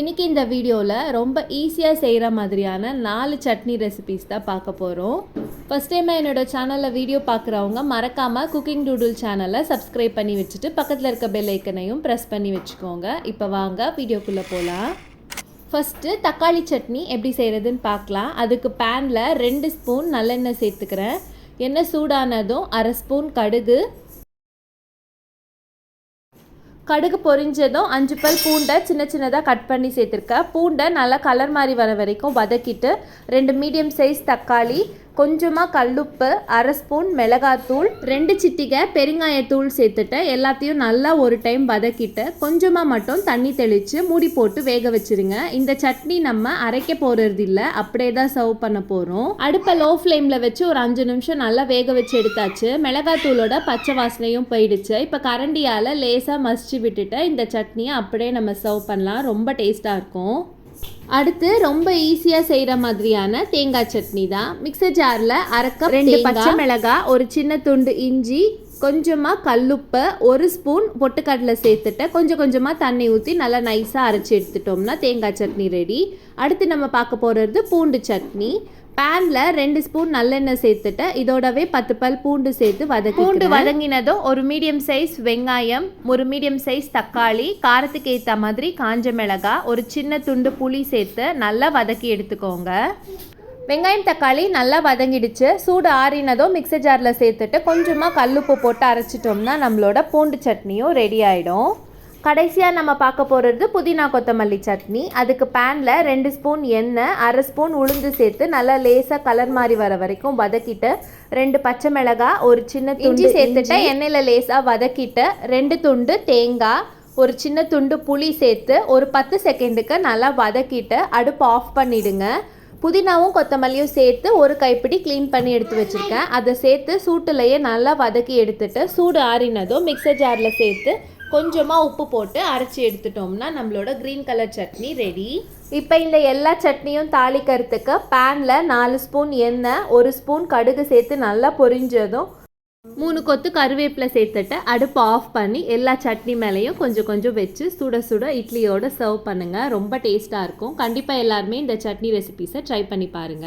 இன்றைக்கி இந்த வீடியோவில் ரொம்ப ஈஸியாக செய்கிற மாதிரியான நாலு சட்னி ரெசிபீஸ் தான் பார்க்க போகிறோம் ஃபஸ்ட் டைம் என்னோடய சேனலில் வீடியோ பார்க்குறவங்க மறக்காமல் குக்கிங் டூடுல் சேனலை சப்ஸ்கிரைப் பண்ணி வச்சுட்டு பக்கத்தில் இருக்க பெல் ஐக்கனையும் ப்ரெஸ் பண்ணி வச்சுக்கோங்க. இப்போ வாங்க வீடியோக்குள்ளே போகலாம் ஃபஸ்ட்டு தக்காளி சட்னி எப்படி செய்கிறதுன்னு பார்க்கலாம். அதுக்கு பேனில் ரெண்டு ஸ்பூன் நல்லெண்ணெய் சேர்த்துக்கிறேன். எண்ணெய் சூடானதும் அரை ஸ்பூன் கடுகு கடுகு பொரிஞ்சதும் அஞ்சு பல் பூண்டை சின்ன சின்னதாக கட் பண்ணி சேர்த்துருக்கேன் பூண்டை நல்லா கலர் மாதிரி வர வரைக்கும் வதக்கிட்டு ரெண்டு மீடியம் சைஸ் தக்காளி கொஞ்சமாக கல்லுப்பு அரை ஸ்பூன் மிளகாத்தூள் ரெண்டு சிட்டிகை பெருங்காயத்தூள் சேர்த்துட்டு எல்லாத்தையும் நல்லா ஒரு டைம் வதக்கிட்டு கொஞ்சமாக மட்டும் தண்ணி தெளித்து மூடி போட்டு வேக வச்சுருங்க. இந்த சட்னி நம்ம அரைக்க போகிறது இல்லை அப்படியே தான் சர்வ் பண்ண போகிறோம் அடுப்பை லோ ஃப்ளேமில் வச்சு ஒரு அஞ்சு நிமிஷம் நல்லா வேக வச்சு எடுத்தாச்சு. மிளகாத்தூளோட பச்சை வாசனையும் போயிடுச்சு. இப்போ கரண்டியால் லேசாக மசிச்சு விட்டுட்டு இந்த சட்னியை அப்படியே நம்ம சர்வ் பண்ணலாம். ரொம்ப டேஸ்ட்டாக இருக்கும். அடுத்து ரொம்ப ஈஸியாக செய்கிற மாதிரியான தேங்காய் சட்னி தான். மிக்சர் ஜாரில் அரைக்க ரெண்டு பச்சை மிளகாய் ஒரு சின்ன துண்டு இஞ்சி கொஞ்சமாக கல்லுப்பை ஒரு ஸ்பூன் பொட்டுக்கடலை சேர்த்துட்டேன் கொஞ்சம் கொஞ்சமாக தண்ணி ஊற்றி நல்லா நைஸாக அரைச்சி எடுத்துட்டோம்னா தேங்காய் சட்னி ரெடி அடுத்து நம்ம பார்க்க போகிறது பூண்டு சட்னி. பேனில் ரெண்டு ஸ்பூன் நல்லெண்ணெய் சேர்த்துட்டு இதோடவே பத்து பல் பூண்டு சேர்த்து வதக்கி பூண்டு வதங்கினதும் ஒரு மீடியம் சைஸ் வெங்காயம் ஒரு மீடியம் சைஸ் தக்காளி காரத்துக்கு ஏற்ற மாதிரி காஞ்ச மிளகாய் ஒரு சின்ன துண்டு புளி சேர்த்து நல்லா வதக்கி எடுத்துக்கோங்க. வெங்காயம் தக்காளி நல்லா வதங்கிடுச்சு. சூடு ஆறினதும் மிக்சர் ஜாரில் சேர்த்துட்டு கொஞ்சமாக கல்லுப்பு போட்டு அரைச்சிட்டோம்னா நம்மளோட பூண்டு சட்னியும் ரெடி ஆகிடும் கடைசியாக நம்ம பார்க்க போகிறது புதினா கொத்தமல்லி சட்னி. அதுக்கு பேனில் ரெண்டு ஸ்பூன் எண்ணெய் அரை ஸ்பூன் உளுந்து சேர்த்து நல்லா லேசாக கலர் மாதிரி வர வரைக்கும் வதக்கிட்டு ரெண்டு பச்சை மிளகாய் ஒரு சின்ன துண்டு சேர்த்துட்டு எண்ணெயில் லேசாக வதக்கிட்டு ரெண்டு துண்டு தேங்காய் ஒரு சின்ன துண்டு புளி சேர்த்து ஒரு பத்து செகண்டுக்கு நல்லா வதக்கிட்டு அடுப்பு ஆஃப் பண்ணிவிடுங்க புதினாவும் கொத்தமல்லியும் சேர்த்து ஒரு கைப்பிடி க்ளீன் பண்ணி எடுத்து வச்சுருக்கேன். அதை சேர்த்து சூட்டுலையே நல்லா வதக்கி எடுத்துட்டு சூடு ஆறினதும் மிக்சர் ஜாரில் சேர்த்து கொஞ்சமாக உப்பு போட்டு அரைச்சி எடுத்துட்டோம்னா நம்மளோட க்ரீன் கலர் சட்னி ரெடி இப்போ இந்த எல்லா சட்னியும் தாளிக்கிறதுக்கு பேனில் நாலு ஸ்பூன் எண்ணெய் ஒரு ஸ்பூன் கடுகு சேர்த்து நல்லா பொரிஞ்சதும் மூணு கொத்து கருவேப்பிலை சேர்த்துட்டு அடுப்பு ஆஃப் பண்ணி எல்லா சட்னி மேலேயும் கொஞ்சம் கொஞ்சம் வச்சு சுட சுட இட்லியோட சர்வ் பண்ணுங்கள் ரொம்ப டேஸ்ட்டாக இருக்கும். கண்டிப்பாக எல்லாருமே இந்த சட்னி ரெசிபீஸை ட்ரை பண்ணி பாருங்கள்